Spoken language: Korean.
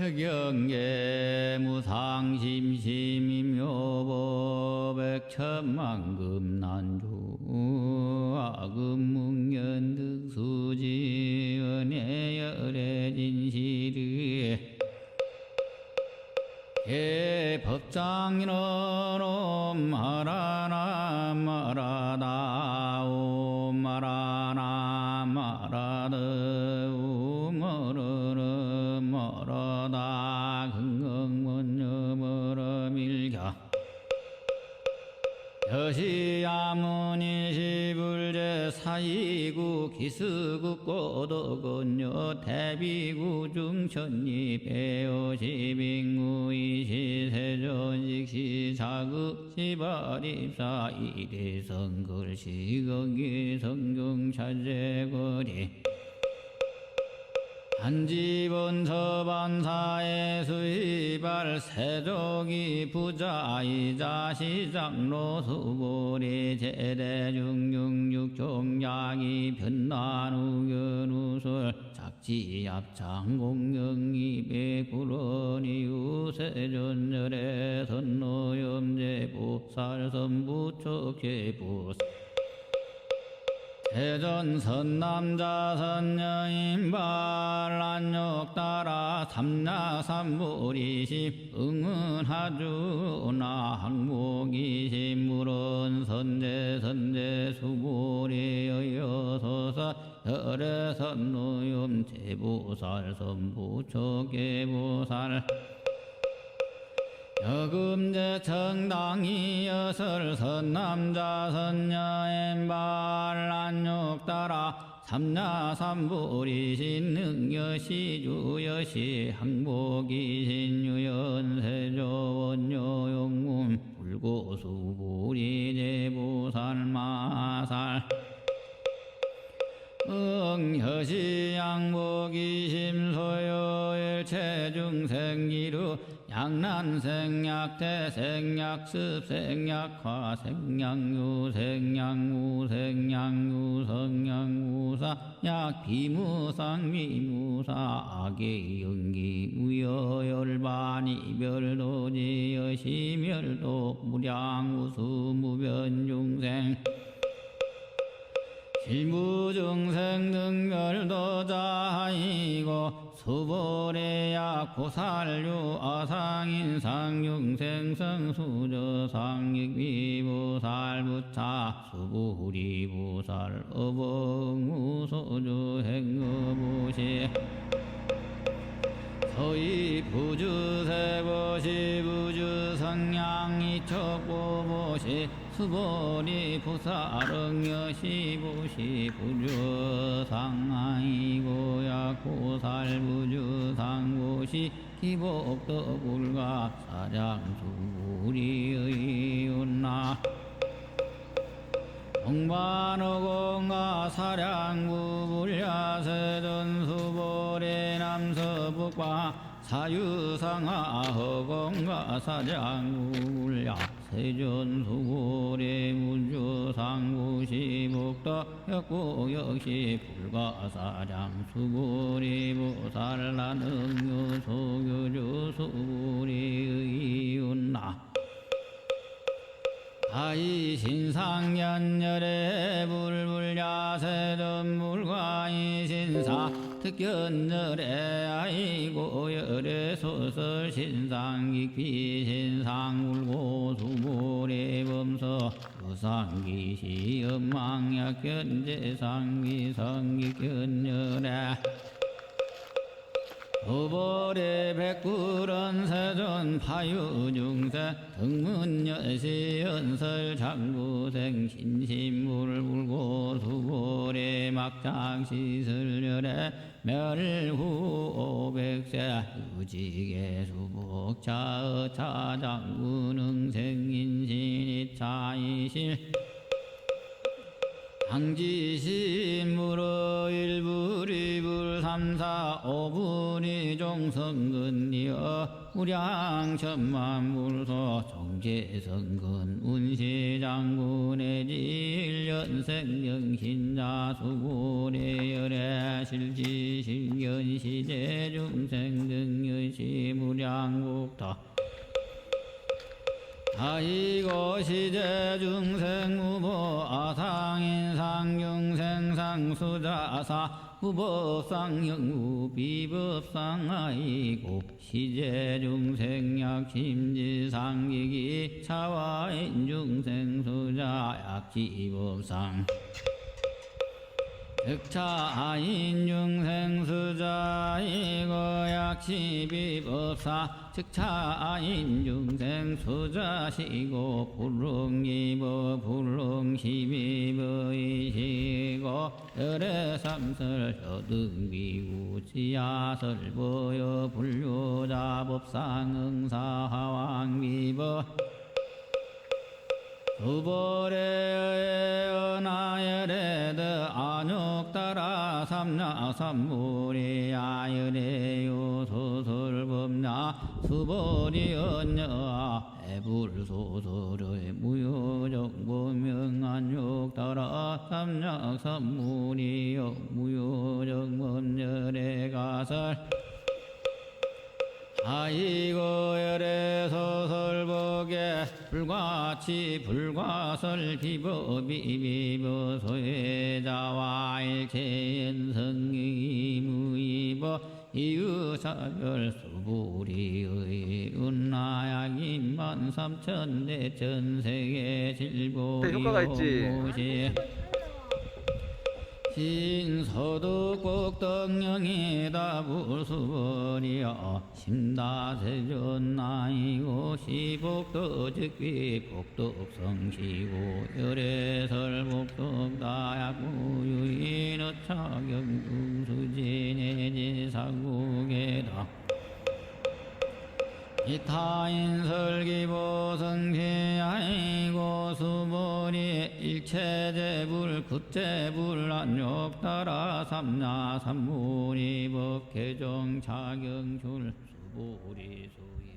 혁영계 무상심심임묘보 백천만금난주 아금묵년득수지 은혜열애 진실이 예 법장인은 말하나 말하다 여시야문이 시불제 사이구 기스구 꼬덕은요 대비구 중천리 배오시빙구 이시 세존식시 자극 시발입사 이대성글시 거기 성중차제거리 한집은 서반사의 수이발 세족이 부자이자 시장로 수고리 제대중육육 종약이 변난우견우설 작지압장 공영이 백불원이 우세전열의 선노염제보살선부척제보 대전 선남자 선녀인 발란욕 따라 삼나 삼불이십 응은하주나 항목이십 물은 선제 선제 수보리 여여서사 열애 선노염 제보살 선부초계보살. 여금제 청당이 여설 선남자 선녀엔 발란욕 따라 삼나 삼불이신 능여시 주여시 항복이신 유연세조 원요용문 불고수불이 제보살마살. 응혀시 양복이 심소요일 체중생기루 양난생약 대생약 습생약 화생약유 생약무 생약유 성 약 비무상 미무사 악의 연기 무여 열반 이 별도 지 여시 멸도 무량우수 무변 중생. 실무중생 능멸도자이고 수보레약 보살류 아상인 상중생 성 수저상익비보살 부차 수부리보살 어벙무소주 행어보시 서희 부주세보시 부주성양이 척보보시 수보리 부사릉여시보시 부주상아이고야 고살부주상보시 기복덕불가 사장수리의윤나. 동반어공가 사량부 불야세전 수보레 남서북과 사유상하 허공가 사장불야 세전 수고래 문주상구시 복덕 혁구 역시 불가사장 수고리 의윤나 아이 신상연열의 불불야세전 물과이 신사 특견열의 아이고 열의 소설 신상 깊이 신상 울고 수모래 범서. 우상기시 엄망약 견제상기 성기견열의 오보레 백구런 세존 파유중세 등문여시 연설 장구생 신심물 불고 수보레 막장 시설열에 멸후 오백세 유지계 수복차 차장군응 생인신이 차이실 항지신무로 일불이불 삼사 오분이 종성근이여 우량천만불소 정제성근 운시장군의 질연생영신자 수고래열의 실지실견시제중생 등여시 아이고 시제 중생 무보 아상인 상 중생 상 수자사 후법상 영무 비법상 아이고 시제 중생 약심지 상 기기 차와인 중생 수자 약지법상 즉차인 중생 수자이고 약시비법사 즉차인 중생 수자시고 불릉이보 불릉시비보이시고 열애삼설 효등비우지야설 보여 불효자법상응사하왕비법 수보레의 은하열에드 안욕따라 삼나 삼무리 아열에요 소설법냐 수보리 언녀. 애불소설의 무효정 보명안욕 따라 삼나 삼무리 무효정 법열의 가설 아이고 열의 소설복에 불과치 불과설 비보비비보 소외자와 일체인 성이 무이보 이유사별 수부리의 은나약인만 삼천대 전세계 질보리 네, 효과가 있지. 신서도 꼭덕령이다 부수버리여 심다세존 나이고 시복도 즉위 복덕성시고 열애설 복덕다약무유인 어차경중수진해지사국에다 이타인 설기보성 체제불 굿제불 안욕따라 삼나 삼무리 법개정 차경줄 수보리 수이